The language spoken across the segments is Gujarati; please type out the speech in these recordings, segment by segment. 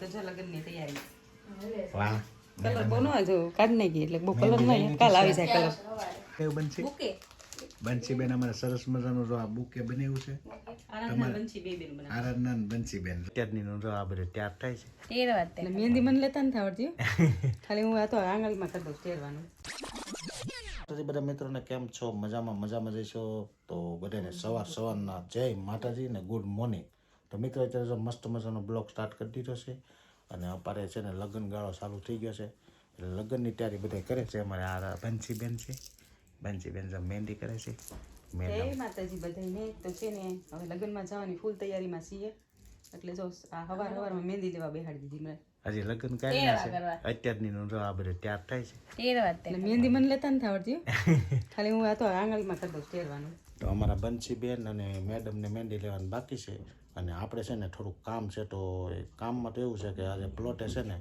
તો જો લગ્નની તૈયારી. વાહ. કલર ન જો કાઢ નાખી એટલે બહુ કલર કાલ આવી જાય કલર કેવું બનશે? બંસીબેન અમારે સરસ મજાનું જો આ બુકે બનાવ્યું છે. આરાધના બંછી બેન બનાવે. અત્યારની નું જો આ બધું તૈયાર થાય છે. એટલે મહેંદી મને લેતા નથી આવડતી ખાલી હું આ તો આંગળીમાં કરી દઉં બધા મિત્રોને કેમ છો? મજામાં મજામાં જઈશો તો બધાને સવાર સવારના જય માતાજી ને ગુડ મોર્નિંગ. તો મિત્રો અત્યારે જો મસ્ત મજાનો બ્લોગ સ્ટાર્ટ કરી દીધો છે. અને અપારે છે ને લગ્ન ગાળો ચાલુ થઈ ગયો છે. એટલે લગ્નની તૈયારી બધા કરે છે. અમારે આ બંસીબેન છે. બંસીબેન બેન મહેંદી કરે છે. મેડમ. જય માતાજી બધાને તો છે ને હવે લગ્નમાં જવાની ફૂલ તૈયારીમાં છીએ. એટલે જો આ હવાર હવારમાં મહેંદી લેવા બેહાડી દીધી મેં. હજી લગ્ન કાંઈ ના છે. અત્યારની નું આ બધું તૈયાર થાય છે. એટલે મહેંદી મને લેતા નથી આવડતી ખાલી હું આ તો આંગળીમાં કરી દઉં તેરવાનું તો અમારા બંસીબેન અને મેડમને મહેંદી લેવાનું બાકી છે. અને આપણે છે ને થોડુંક કામ છે તો કામમાં તો એવું છે કે આજે પ્લોટે છે ને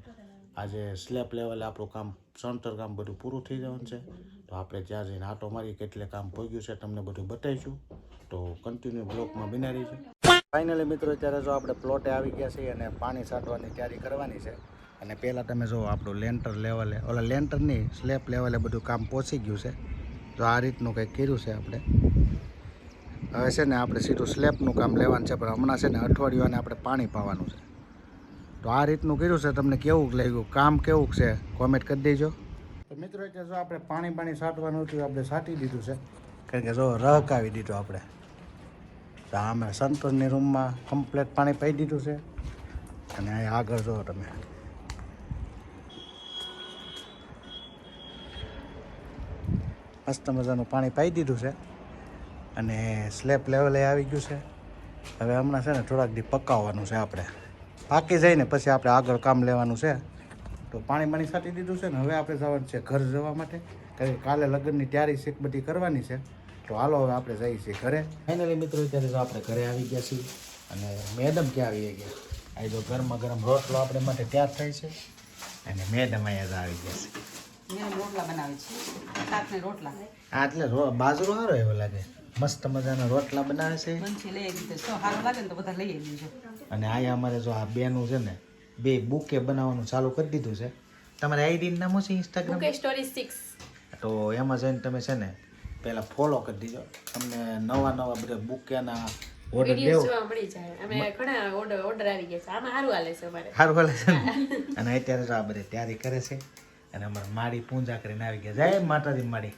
આજે સ્લેબ લેવલે આપણું કામ, સણતર કામ બધું પૂરું થઈ જવાનું છે. તો આપણે ત્યાં જઈને આટો મારી કેટલે કામ પહોંચ્યું છે તમને બધું બતાવીશું. તો કન્ટિન્યુ બ્લોકમાં બિના રહીશું ફાઇનલી મિત્રો, અત્યારે જો આપણે પ્લોટે આવી ગયા છીએ અને પાણી છાંટવાની તૈયારી કરવાની છે. અને પહેલાં તમે જો આપણું લેન્ટર લેવલે ઓલા લેન્ટર નહીં સ્લેબ લેવલે બધું કામ પહોંચી ગયું છે. તો આ રીતનું કંઈક કર્યું છે આપણે. હવે છે ને આપણે સીધું સ્લેબનું કામ લેવાનું છે પણ હમણાં છે ને અઠવાડિયું અને આપણે પાણી પાવાનું છે. તો આ રીતનું કર્યું છે તમને કેવું લાગ્યું? કામ કેવું છે? કોમેન્ટ કરી દેજો. તો મિત્રો એટલે જો આપણે પાણી પાણી સાટવાનું હતું આપણે સાટી દીધું છે. કારણ કે જો રહકાવી દીધું આપણે. તો આમાં સંતોષની રૂમમાં કમ્પ્લેટ પાણી પાઈ દીધું છે. અને અહીં આગળ જો તમે. મસ્ત મજાનું પાણી પાઈ દીધું છે. અને સ્લેબ લેવલે આવી ગયું છે. હવે હમણાં છે ને થોડાક દી પકાવવાનું છે આપણે. પાકી જઈને પછી આપણે આગળ કામ લેવાનું છે. તો પાણી પાણી છાંટી દીધું છે ને, હવે આપણે જવાનું છે ઘર જવા માટે. કારણ કે કાલે લગ્નની તૈયારી શીખ બધી કરવાની છે. તો હાલો હવે આપણે જઈએ છીએ ઘરે. ફાઇનલી મિત્રો, અત્યારે તો આપણે ઘરે આવી ગયા છીએ અને મેડમ ક્યાં આવી ગયા? અહીં જો ગરમા ગરમ રોટલો આપણે માટે તૈયાર થાય છે. અને મેડમ અહીંયા જ આવી ગયા છે. રોટલા બનાવે છે. શાક રોટલા. આ એટલે બાજરો સારો એવો લાગે. મસ્ત મજાના રોટલા બનાવે છે. બંછી લઈ દીધો તો સારું લાગે ને તો બધા લઈ દીજો અને આયા અમારે જો આ બેનું છે ને બે બુકે બનાવવાનું ચાલુ કરી દીધું છે. તમારે આઈડી નામ છે ઇન્સ્ટાગ્રામ સ્ટોરી તો એમાં જઈને તમે છે ને પેલા ફોલો કરી દીજો. તમને નવા નવા બધા બુકેના ઓર્ડર દેવો. મળી જાય. અમે ઘણા ઓર્ડર ઓર્ડર આવી ગયા છે. આમાં સારું હાલે છે અમારે. સારું હાલે છે અને અત્યારે જો આ બધી તૈયારી કરે છે. અને અમારે માડી પૂજા કરીને આવી ગયા. જય માતાજી માડી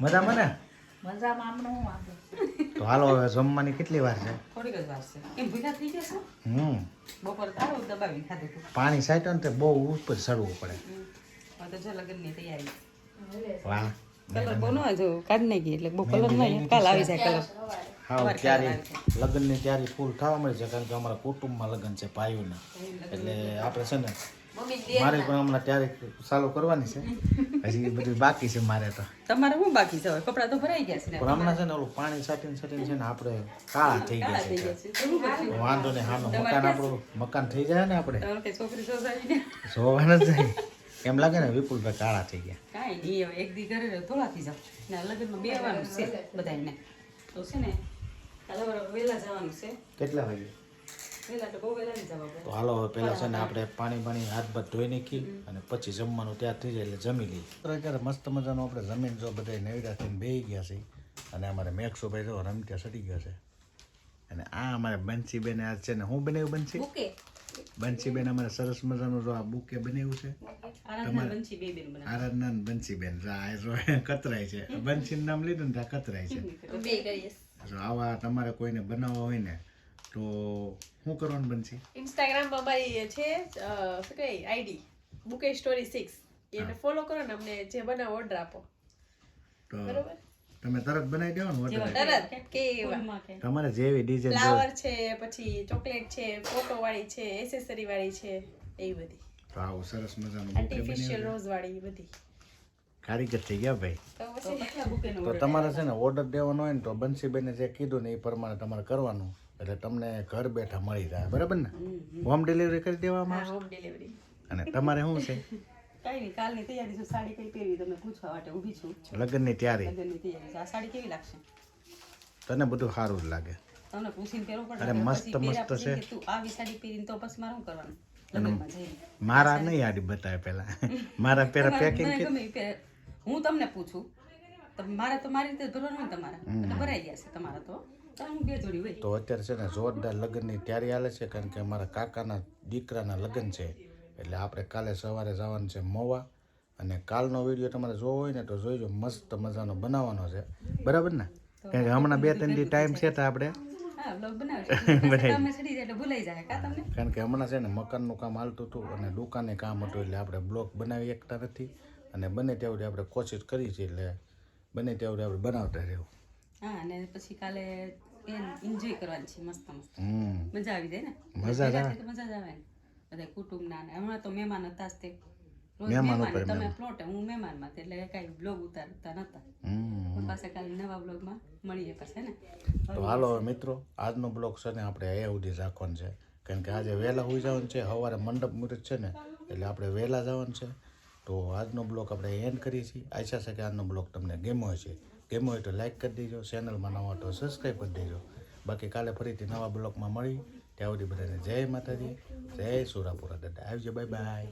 મજામાં ને? તો હાલો હવે જમવાની કેટલી વાર છે? હમ. પાણી સાઈટો ને તે બહુ ઉપર ચડવું પડે. વાહ. કલર બહુ જો કાઢ નાખી એટલે બહુ કલર નહીં કાલ આવી જાય કલર. હા ત્યારે લગ્નની ત્યારે ફૂલ થવા મળે છે કારણ કે અમારા કુટુંબમાં લગ્ન છે ભાઈઓના. એટલે આપણે છે ને મારે પણ હમણાં ત્યારે ચાલુ કરવાની છે. હજી બધું બાકી છે મારે તો. તમારે શું બાકી છે કપડાં તો ભરાઈ ગયા છે પણ હમણાં છે ને ઓલું પાણી છાંટીને છાંટીને છે ને આપણે કાળા થઈ ગયા છે? વાંધો નહીં હાનો મકાન આપણું મકાન થઈ જાય ને આપણે. છોકરી સોસાવી ને જોવાના જ જાય એમ લાગે ને વિપુલભાઈ કાળા થઈ ગયા. કાંઈ નહીં હવે એક દી ઘરે થઈ જાવ ને લગ્નમાં બેવાનું છે બધાને તો છે ને વહેલા જવાનું છે. કેટલા વાગે તો બહુ હાલો હવે પહેલા છે ને આપણે પાણી પાણી હાથ બાથ ધોઈ નાખી અને પછી જમવાનું ત્યાં થઈ જાય એટલે જમી લઈએ. અત્યારે મસ્ત મજાનું આપણે જમીન જો બધા નેવડા થઈને બેસી ગયા છે. અને અમારે મેક્ષુભાઈ જો રમત્યા સડી ગયો છે. અને આ અમારે બંસીબેન આ છે ને હું બનાવ્યું બંસી? બંસીબેન અમારે સરસ મજાનું જો આ બુકે બનાવ્યું છે. આરાધના બેન આરાધના બંસીબેન. જો આ જો કતરાય છે. બંસીનું નામ લીધું ને ત્યાં કતરાય છે. જો આવા તમારે કોઈને બનાવવા હોય ને તો શું કરવાનું બનશે? ઇન્સ્ટાગ્રામમાં અમારી છે શું કહે આઈડી બુકે સ્ટોરી સિક્સ એને ફોલો કરો ને અમને જે બનાવો ઓર્ડર આપો. બરોબર? તમે તરત બનાવી દેવો ને order. તરત કે તમારે જેવી ડિઝાઇન ફ્લાવર છે પછી ચોકલેટ છે ફોટો વાળી છે એસેસરી વાળી છે એવી બધી. વાવ આવું સરસ મજાનું આર્ટિફિશિયલ રોઝ વાળી બધી. કારીગર થઈ ગયા ભાઈ. તો તમારે છે ને ઓર્ડર દેવાનો હોય ને તો બંસીબેને જે કીધું ને એ પ્રમાણે તમારે કરવાનું. એટલે તમને ઘર બેઠા મળી જાય બરાબર ને? હોમ ડિલિવરી કરી દેવામાં આવશે? હોમ ડિલિવરી અને તમારે શું છે? કઈ નહીં કાલની તૈયારી છું સાડી કઈ પહેરવી તમે પૂછવા માટે ઊભી છું. લગ્નની તૈયારી? લગ્નની તૈયારી આ સાડી કેવી લાગશે? તને બધું સારું જ લાગે. તમને પૂછીને પહેરવું પડે? અરે મસ્ત મસ્ત છે. તું આવી સાડી પહેરીને તો પછી મારે શું કરવાનું? મારા નહીં આડી બતાવે પેલા મારા પેલા પેકિંગ પહેર- હું તમને પૂછું મારે તો મારી રીતે ભરવાનું તમારે. ભરાઈ ગયા છે તમારા તો. તો અત્યારે છે ને જોરદાર લગ્નની તૈયારી હાલે છે કારણ કે અમારા કાકાના દીકરાના લગ્ન છે. એટલે આપણે કાલે સવારે જવાનું છે મોવા. અને કાલનો વીડિયો તમારે જોવો હોય ને તો જોઈજો મસ્ત મજાનો બનાવવાનો છે. બરાબર ને? કારણ કે હમણાં બે ત્રણ દી ટાઈમ છે તો આપણે કારણ કે હમણાં છે ને મકાનનું કામ હાલતું હતું અને દુકાને કામ હતું એટલે આપણે બ્લોક બનાવી શકતા નથી. અને બને ત્યાં સુધી આપણે કોશિશ કરી છે એટલે બને ત્યાં સુધી આપણે બનાવતા રહેવું. હા અને પછી કાલે એન્જોય કરવાની છે મસ્ત મસ્ત. મજા આવી જાય ને? મજા આવે. તો મજા જ આવે. બધા કુટુંબ ના હમણાં તો મહેમાન હતા જ તે. મહેમાન ઉપર તમે પ્લોટ હું મહેમાનમાં એટલે કાંઈ બ્લોગ ઉતારતા નતા. પાછા કાલે નવા બ્લોગમાં મળીએ પાછા ને? તો હાલો મિત્રો આજનો બ્લોગ છે ને આપણે અહીંયા સુધી રાખવાનું છે. કારણ કે આજે વહેલા હોઈ જવાનું છે સવારે મંડપ મુહૂર્ત છે ને એટલે આપણે વહેલા જવાનું છે. તો આજનો બ્લોગ આપણે એન્ડ કરીએ છીએ. આશા છે કે આજનો બ્લોગ તમને ગેમો હશે. ગમ્યો હોય તો લાઈક કરી દેજો ચેનલમાં નવા તો સબસ્ક્રાઈબ કરી દેજો. બાકી કાલે ફરીથી નવા બ્લોગમાં મળી ત્યાં સુધી બધાને જય માતાજી, જય સુરાપુરા દાદા. આવજો બાય બાય